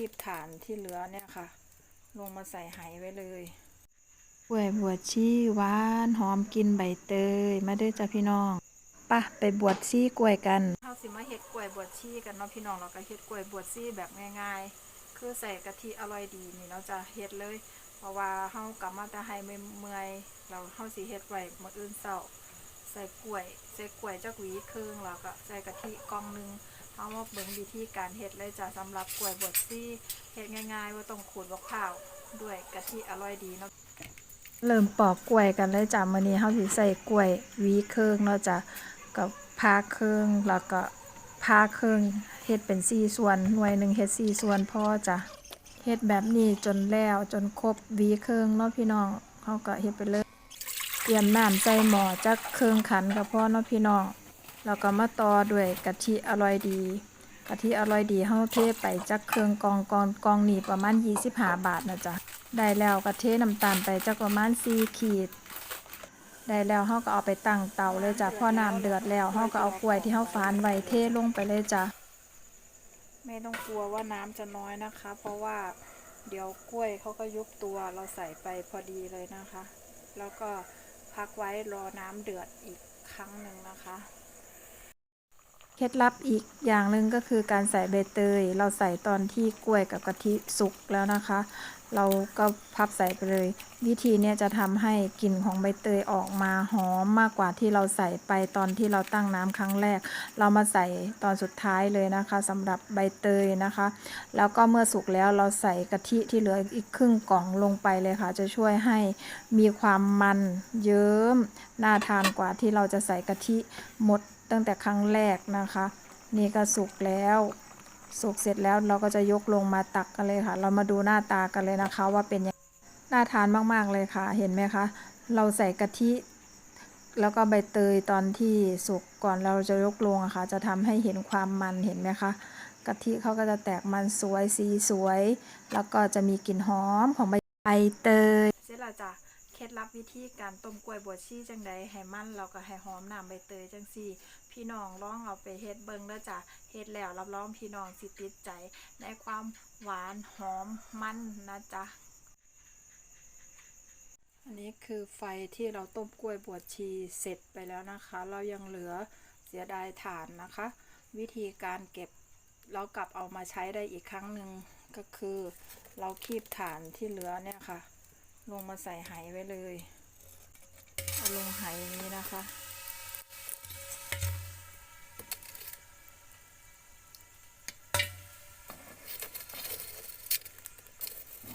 คีบฐานที่เหลือเนี่ยค่ะ ลงมาใส่ไหไว้เลยกล้วยบวชชีหวานหอมกินใบเตย มาเด้อจ้ะพี่น้องปะไปบวชชีกล้วยกันเฮาสิมาเฮ็ดกล้วยบวชชีกันเนาะพี่น้องเราก็เฮ็ดกล้วยบวชชีแบบง่ายๆ คือใส่กะทิอร่อยดีนี่เนาะจะเฮ็ดเลย เพราะว่าเฮากลับมาแต่ให้เมื่อยๆเราเฮาสิเฮ็ดไว้มื้ออื่นเช้าใส่กล้วย ใส่กล้วยจักหวีครึ่งแล้วก็ใส่กะทิกล่องหนึง เอามาเบิ่งวิธีการเฮ็ดเลยจ้ะสำหรับกล้วยบดซี่เฮ็ดง่ายๆว่าต้องขูดมะพร้าวด้วยกะทิอร่อยดีเนาะเริ่มปอกกล้วยกันเลยจ้ะมื้อนี้เฮาสิใส่กล้วยหวีเครึ่องเนาะจ้ะกับพาเครึ่องแล้วก็พาเครึ่องเฮ็ดเป็น4ส่วนหน่วยหนึงเฮ็ด4ส่วนพอจ้ะเฮ็ดแบบนี้จนแล้วจนครบหวีเครึ่องเนาะพี่น้องเฮาก็เฮ็ดไปเลยเตรียมน้ำใส่หม้อจักเครื่องขันกับพ่อเนาะพี่น้อง แล้วก็มาต่อด้วยกะทิอร่อยดีกะทิอร่อยดีเฮาเทไปจักเครื่องกองกองกองนี่ประมาณ 25 บาทนะจ๊ะได้แล้วก็เทน้ำตาลไปจักประมาณ 4 ขีด ได้แล้วเฮาก็เอาไปตั้งเตาเลยจ้ะพอน้ำเดือดแล้วเฮาก็เอากล้วยที่เฮาฝานไว้เทลงไปเลยจ้ะไม่ต้องกลัวว่าน้ำจะน้อยนะคะ เพราะว่าเดี๋ยวกล้วยเขาก็ยุบตัวเราใส่ไปพอดีเลยนะคะ แล้วก็พักไว้รอน้ำเดือดอีกครั้งหนึ่งนะคะ เคล็ดลับอีกอย่างหนึ่งก็คือการใส่ใบเตย เราใส่ตอนที่กล้วยกับกะทิสุกแล้วนะคะ เราก็พับใส่ไปเลย วิธีนี้จะทำให้กลิ่นของใบเตยออกมาหอมมากกว่าที่เราใส่ไปตอนที่เราตั้งน้ำครั้งแรก เรามาใส่ตอนสุดท้ายเลยนะคะสำหรับใบเตยนะคะ แล้วก็เมื่อสุกแล้วเราใส่กะทิที่เหลืออีกครึ่งกล่องลงไปเลยค่ะ จะช่วยให้มีความมันเยิ้มน่าทานกว่าที่เราจะใส่กะทิหมด ตั้งแต่ครั้งแรกนะคะ นี่ก็สุกแล้วสุกเสร็จแล้วเราก็จะยกลงมาตักกันเลยค่ะ เรามาดูหน้าตากันเลยนะคะ ว่าเป็นยังน่าทานมากๆเลยค่ะ เห็นไหมคะ เราใส่กะทิ แล้วก็ใบเตยตอนที่สุกก่อนเราจะยกลงอะค่ะ จะทำให้เห็นความมันเห็นไหมคะกะทิเขาก็จะแตกมันสวยสีสวย แล้วก็จะมีกลิ่นหอมของใบใบเตยเสร็จแล้วจ้ะ เคล็ดลับวิธีการต้มกล้วยบวชชีจังใดให้มันแล้วก็ให้หอมน้ำใบเตยจังซี่ พี่น้องลองเอาไปเฮ็ดเบิ่งเด้อจ้ะเฮ็ดแล้วรับรองพี่น้องสิติดใจในความหวานหอมมันนะจ๊ะอันนี้คือไฟที่เราต้มกล้วยบวชชีเสร็จไปแล้วนะคะ เรายังเหลือเสียดายถ่านนะคะ วิธีการเก็บเรากลับเอามาใช้ได้อีกครั้งหนึ่งก็คือ เราคีบถ่านที่เหลือเนี่ยค่ะ ลงมาใส่ไหไว้เลยเอาลงไหอย่างนี้นะคะ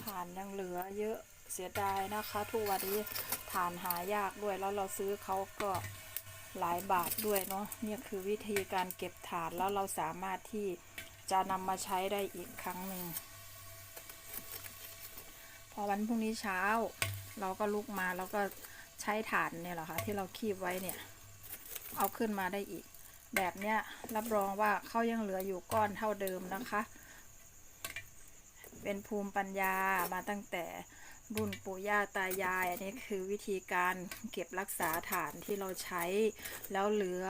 ถ่านยังเหลือเยอะเสียดายนะคะ ทุกวันนี้ถ่านหายากด้วยแล้วเราซื้อเขาก็หลายบาทด้วยเนาะเนี่ยคือวิธีการเก็บถ่านแล้วเราสามารถที่จะนำมาใช้ได้อีกครั้งหนึ่ง พอวันพรุ่งนี้เช้า เราก็ลุกมาแล้วก็ใช้ถ่านเนี่ยแหละค่ะที่เราคีบไว้เนี่ย เอาขึ้นมาได้อีก แบบเนี้ยรับรองว่าเขายังเหลืออยู่ก้อนเท่าเดิมนะคะ เป็นภูมิปัญญามาตั้งแต่รุ่นปู่ย่าตายาย อันนี้คือวิธีการเก็บรักษาฐานที่เราใช้ แล้วเหลือ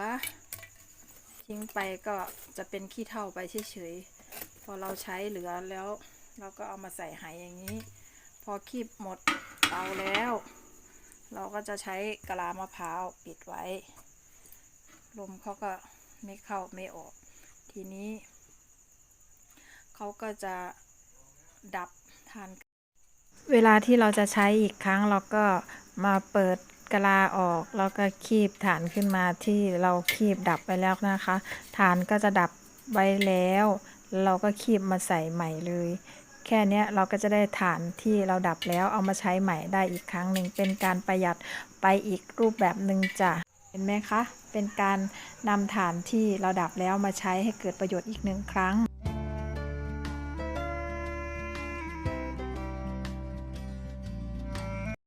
ทิ้งไปก็จะเป็นขี้เถ้าไปเฉยๆพอเราใช้เหลือแล้ว เราก็เอามาใส่ไหอย่างนี้ พอคีบหมดเตาแล้ว เราก็จะใช้กะลามะพร้าวปิดไว้ ลมเขาก็ไม่เข้าไม่ออก ทีนี้ เขาก็จะดับทาน เวลาที่เราจะใช้อีกครั้งเราก็มาเปิดกะลาออกแล้วก็คีบฐานขึ้นมาที่เราคีบดับไปแล้วนะคะฐานก็จะดับไว้แล้ว เราก็คีบมาใส่ใหม่เลย แค่นี้เราก็จะได้ฐานที่เราดับแล้วเอามาใช้ใหม่ได้อีกครั้งหนึ่งเป็นการประหยัดไปอีกรูปแบบหนึ่งจ้ะเห็นไหมคะ เป็นการนำฐานที่เราดับแล้วมาใช้ให้เกิดประโยชน์อีกหนึ่งครั้ง